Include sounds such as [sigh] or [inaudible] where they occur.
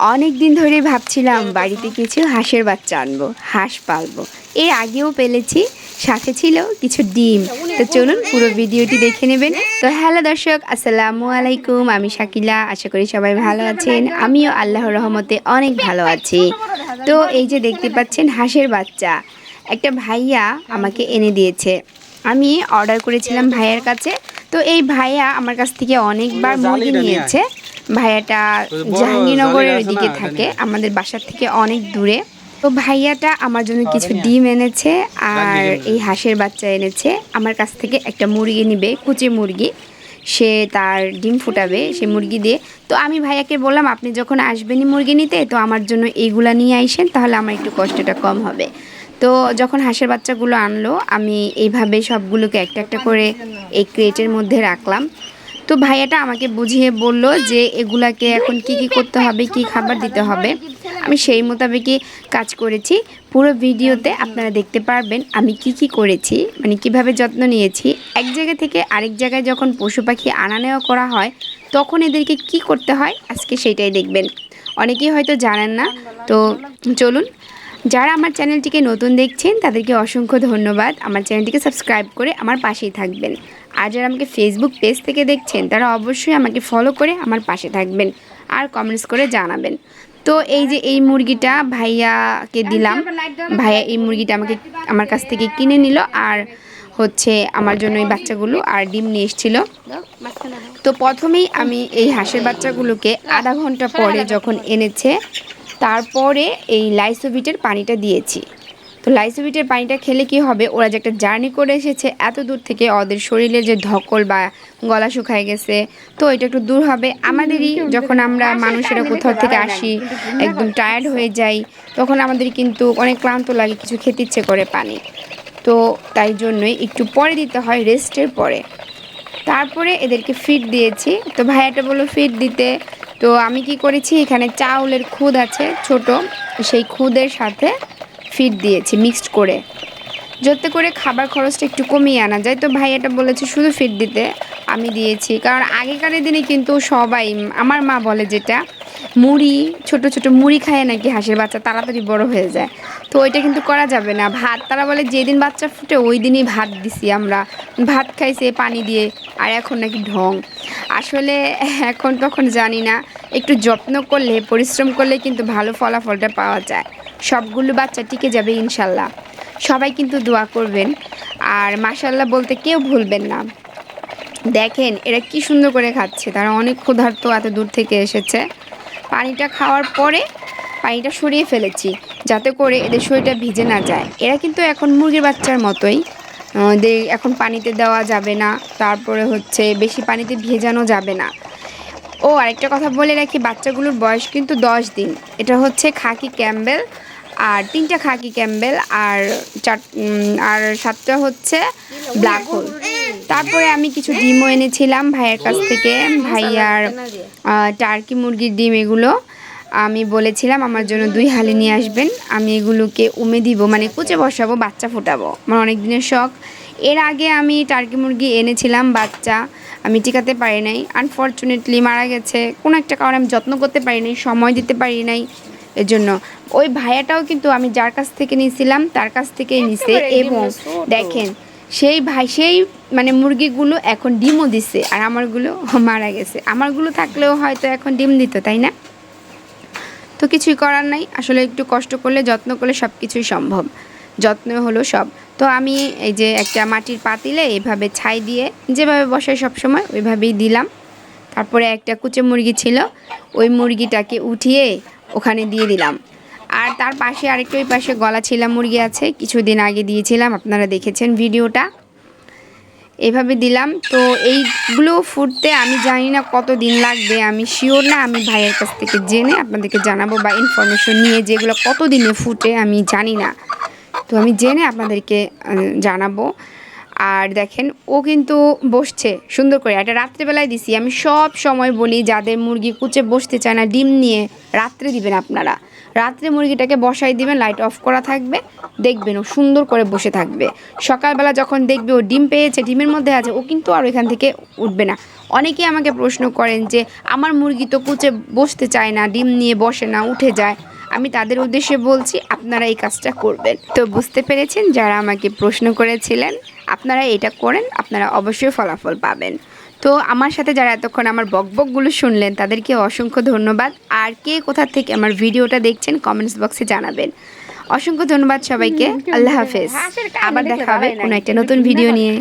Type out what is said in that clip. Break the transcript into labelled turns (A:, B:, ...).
A: অনেক দিন ধরে ভাবছিলাম বাড়িতে কিছু হাঁসের বাচ্চা আনব, হাঁস পালবো। এর আগেও পেলেছি, সাথে ছিল কিছু ডিম। তো চলুন পুরো ভিডিওটি দেখে নেবেন। তো হ্যালো দর্শক, আসসালামু আলাইকুম, আমি শাকিলা। আশা করি সবাই ভালো আছেন। আমিও আল্লাহর রহমতে অনেক ভালো আছি। তো এই যে দেখতে পাচ্ছেন হাঁসের বাচ্চা, একটা ভাইয়া আমাকে এনে দিয়েছে। আমি অর্ডার করেছিলাম ভাইয়ার কাছে। তো এই ভাইয়া আমার কাছ থেকে অনেকবার মুরগি নিয়েছে। ভাইয়াটা জাহাঙ্গীরনগরের ওইদিকে থাকে আমাদের বাসার থেকে অনেক দূরে। তো ভাইয়াটা আমার জন্য কিছু ডিম এনেছে আর এই হাঁসের বাচ্চা এনেছে। আমার কাছ থেকে একটা মুরগি নিবে কুচি মুরগি। সে তার ডিম ফুটাবে সে মুরগি দিয়ে। তো আমি ভাইয়াকে বললাম আপনি যখন আসবেনই মুরগি নিতে তো আমার জন্য এইগুলা নিয়ে আইসেন তাহলে আমার একটু কষ্টটা কম হবে। তো যখন হাঁসের বাচ্চাগুলো আনলো আমি এইভাবে সবগুলোকে একটা একটা করে এই ক্রেটের মধ্যে রাখলাম। তো ভাইয়াটা আমাকে বুঝিয়ে বলল যে এগুলাকে এখন কি কি করতে হবে, কি খাবার দিতে হবে। আমি সেই মোতাবেকই কাজ করেছি। পুরো ভিডিওতে আপনারা দেখতে পারবেন আমি কি কি করেছি মানে কীভাবে যত্ন নিয়েছি। এক জায়গা থেকে আরেক জায়গায় যখন পশু পাখি আনা নেওয়া করা হয়, তখন এদেরকে কি করতে হয়, আজকে সেটাই দেখবেন। অনেকেই হয়তো জানেন না, তো চলুন যারা আমার চ্যানেলটিকে নতুন দেখছেন তাদেরকে অসংখ্য ধন্যবাদ। আমার চ্যানেলটিকে সাবস্ক্রাইব করে আমার পাশেই থাকবেন। আর যারা আমাকে ফেসবুক পেজ থেকে দেখছেন তারা অবশ্যই আমাকে ফলো করে আমার পাশে থাকবেন আর কমেন্টস করে জানাবেন। তো এই যে এই মুরগিটা ভাইয়াকে দিলাম। ভাইয়া এই মুরগিটা আমাকে আমার কাছ থেকে কিনে নিল আর হচ্ছে আমার জন্য এই বাচ্চাগুলো আর ডিম নিয়ে এসেছিল। তো প্রথমেই আমি এই হাঁসের বাচ্চাগুলোকে আধা ঘণ্টা পরে যখন এনেছে তারপরে এই লাইসোভিটের পানিটা দিয়েছি। তো লাইসোভিটের পানিটা খেলে কি হবে? ওরা যে একটা জার্নি করে এসেছে, এত দূর থেকে ওদের শরীরে যে ধকল বা গলা শুকায় গেছে, তো এটা একটু দূর হবে। আমাদেরই যখন আমরা মানুষেরা কোথাও থেকে আসি, একদম টায়ার্ড হয়ে যাই, তখন আমাদের কিন্তু অনেক ক্লান্ত লাগে, কিছু খেতে ইচ্ছে করে পানি। তো তাই জন্যই একটু পরে দিতে হয় রেস্টের পরে। তারপরে এদেরকে ফিড দিয়েছি। তো ভাইয়াটা বলল ফিড দিতে তো আমি কি করেছি, এখানে চাউলের খুদ আছে ছোট, সেই খুদের সাথে ফিট দিয়েছি মিক্সড করে। যাতে করে খাবার খরচটা একটু কমিয়ে আনা যায়। তো ভাই এটা বলেছে শুধু ফিট দিতে। আমি দিয়েছি। কারণ আগেকার দিনে কিন্তু সবাই, আমার মা বলে যেটা, মুড়ি, ছোট ছোট মুড়ি খায় নাকি হাঁসের বাচ্চা, তাড়াতাড়ি বড় হয়ে যায়। তো ওইটা কিন্তু করা যাবে না। ভাত, তারা বলে যেদিন বাচ্চা ফুটে ওই দিনই ভাত দিছি আমরা। ভাত খাইছে পানি দিয়ে, আর এখন নাকি ঢং। আসলে এখন তখন জানি না, একটু যত্ন করলে, পরিশ্রম করলে কিন্তু ভালো ফলাফলটা পাওয়া যায়। সবগুলো বাচ্চা টিকে যাবে ইনশাল্লাহ। সবাই কিন্তু দোয়া করবেন। আর মাসাল্লাহ বলতে কেউ ভুলবেন না। দেখেন, এরা কি সুন্দর করে খাচ্ছে। তারা অনেক ক্ষুধার্ত এত দূর থেকে এসেছে। পানিটা খাওয়ার পরে পানিটা সরিয়ে ফেলেছি, যাতে করে এদের শরীরটা ভিজে না যায়। এরা কিন্তু এখন মুরগির বাচ্চার মতোই। এখন পানিতে দেওয়া যাবে না, তারপরে হচ্ছে বেশি পানিতে ভেজানো যাবে না। ও, আরেকটা কথা বলে রাখি, বাচ্চাগুলোর বয়স কিন্তু দশ দিন। এটা হচ্ছে খাকি ক্যাম্বেল আর তিনটা খাকি ক্যাম্বেল আর চার আর সাতটা হচ্ছে ব্ল্যাক হোল। তারপরে আমি কিছু ডিমও এনেছিলাম ভাইয়ের কাছ থেকে। ভাইয়ার টার্কি মুরগির ডিম এগুলো আমি বলেছিলাম আমার জন্য দুই হালি নিয়ে আসবেন। আমি এগুলোকে উমে দিব মানে কুচে বসাবো বাচ্চা ফোটাবো। আমার অনেক দিনের শখ। এর আগে আমি টার্কি মুরগি এনেছিলাম বাচ্চা আমি টিকাতে পারি নাই। আনফর্চুনেটলি মারা গেছে। কোনো একটা কারণে আমি যত্ন করতে পারি নাই সময় দিতে পারি নাই এর জন্য ওই ভাইয়াটাও কিন্তু আমি যার কাছ থেকে নিয়েছিলাম তার কাছ থেকে নিছে। এবং দেখেন সেই ভাই, সেই মানে মুরগিগুলো এখন ডিমও দিছে আর আমারগুলো মারা গেছে। আমারগুলো থাকলেও হয়তো এখন ডিম দিত, তাই না? তো কিছুই করার নাই। আসলে একটু কষ্ট করলে, যত্ন করলে সব কিছুই সম্ভব। যত্ন হলো সব। তো আমি এই যে একটা মাটির পাতিলে এভাবে ছাই দিয়ে যেভাবে বসাই সব সময় ওইভাবেই দিলাম। তারপরে একটা কুচে মুরগি ছিল, ওই মুরগিটাকে উঠিয়ে ওখানে দিয়ে দিলাম। তার পাশে আরেকটা, ওই পাশে গলা ছিলা মুরগি আছে, কিছুদিন আগে দিয়েছিলাম, আপনারা দেখেছেন ভিডিওটা। এভাবে দিলাম, তো এইগুলো ফুটতে আমি জানি না কত দিন লাগবে, আমি শিওর না, আমি ভাইয়ের কাছ থেকে জেনে আপনাদেরকে জানাব বা ইনফরমেশন নিয়ে যেগুলো কত দিনে ফুটে, আমি জানি না। তো আমি জেনে আপনাদেরকে জানাব। আর দেখেন, ও কিন্তু বসছে সুন্দর করে। এটা রাত্রেবেলায় দিছি। আমি সব সময় বলি, যাদের মুরগি কুচে বসতে চায় না, ডিম নিয়ে রাত্রে দিবেন আপনারা। রাত্রে মুরগিটাকে বসাই দিবেন লাইট অফ করা থাকবে, দেখবেন ও সুন্দর করে বসে থাকবে। সকালবেলা যখন দেখবে ও ডিম পেয়েছে, ডিমের মধ্যে আছে, ও কিন্তু আর এখান থেকে উঠবে না। অনেকেই আমাকে প্রশ্ন করেন যে, আমার মুরগি তো কুচে বসতে চায় না, ডিম নিয়ে বসে না, উঠে যায়। আমি তাদের উদ্দেশ্যে বলছি আপনারা এই কাজটা করবেন। তো বুঝতে পেরেছেন যারা আমাকে প্রশ্ন করেছিলেন আপনারা এটা করেন আপনারা অবশ্যই ফলাফল পাবেন। তো আমার সাথে যারা এতক্ষণ আমার বকবকগুলো শুনলেন তাদেরকে অসংখ্য ধন্যবাদ। আর কে কোথা থেকে আমার ভিডিওটা দেখছেন কমেন্টস বক্সে জানাবেন। অসংখ্য ধন্যবাদ সবাইকে। আল্লাহ হাফেজ। আবার দেখা হবে কোনো একটা নতুন ভিডিও [laughs] নিয়ে।